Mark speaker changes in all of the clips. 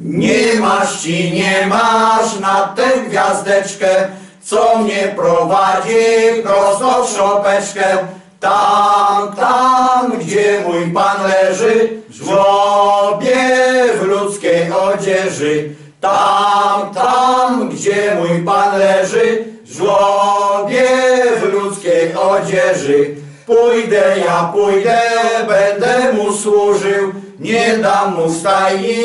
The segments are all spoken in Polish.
Speaker 1: Nie masz ci, nie masz na tę gwiazdeczkę, co mnie prowadzi prosto w szopeczkę. Tam, tam, gdzie mój Pan leży, w żłobie w ludzkiej odzieży. Tam, tam, gdzie mój Pan leży, w żłobie w ludzkiej odzieży. Pójdę, ja pójdę, będę mu służył, nie dam mu stajni,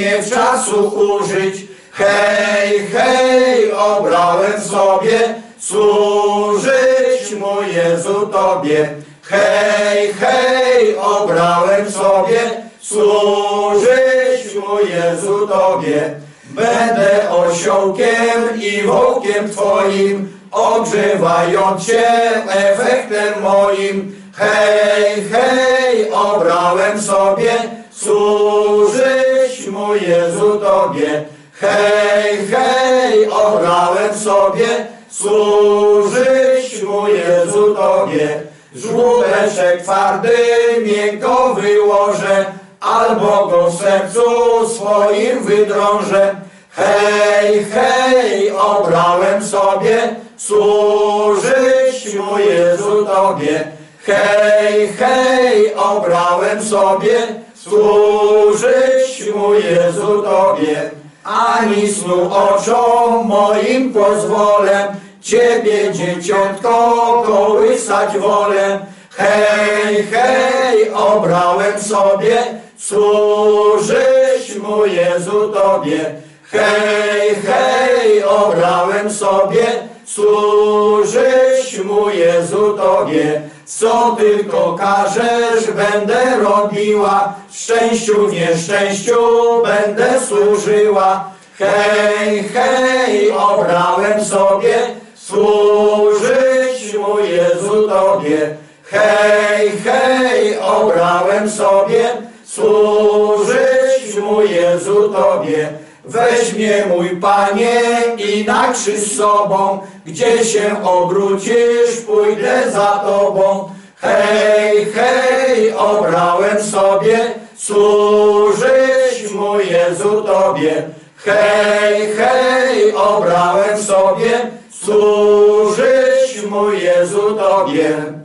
Speaker 1: nie w czasu użyć. Hej, hej, obrałem sobie, służyć mu Jezu Tobie. Hej, hej, obrałem sobie, służyć mu Jezu Tobie. Będę osiołkiem i wołkiem Twoim, ogrzewając się efektem moim. Hej, hej, obrałem sobie, służyć mu Jezu Tobie. Hej, hej, obrałem sobie, służyć mu Jezu Tobie. Żłóbeczek twardy, miękko wyłożę, albo go w sercu swoim wydrążę. Hej, hej, obrałem sobie, służyć mu Jezu Tobie. Hej, hej, obrałem sobie, służyć mu Jezu Tobie. Ani snu oczom moim pozwolę, Ciebie dzieciątko kołysać wolę. Hej, hej, obrałem sobie, służyć mu Jezu Tobie. Hej, hej, obrałem sobie, służyć mu Jezu Tobie. Co tylko każesz, będę robiła, szczęściu, nieszczęściu będę służyła. Hej, hej, obrałem sobie, służyć mu Jezu Tobie. Hej, hej, obrałem sobie, służyć mu Jezu Tobie. Weź mnie mój Panie i na krzyż z sobą, gdzie się obrócisz, pójdę za Tobą. Hej, hej, obrałem sobie, służyć mu Jezu Tobie. Hej, hej, obrałem sobie, służyć mu Jezu Tobie.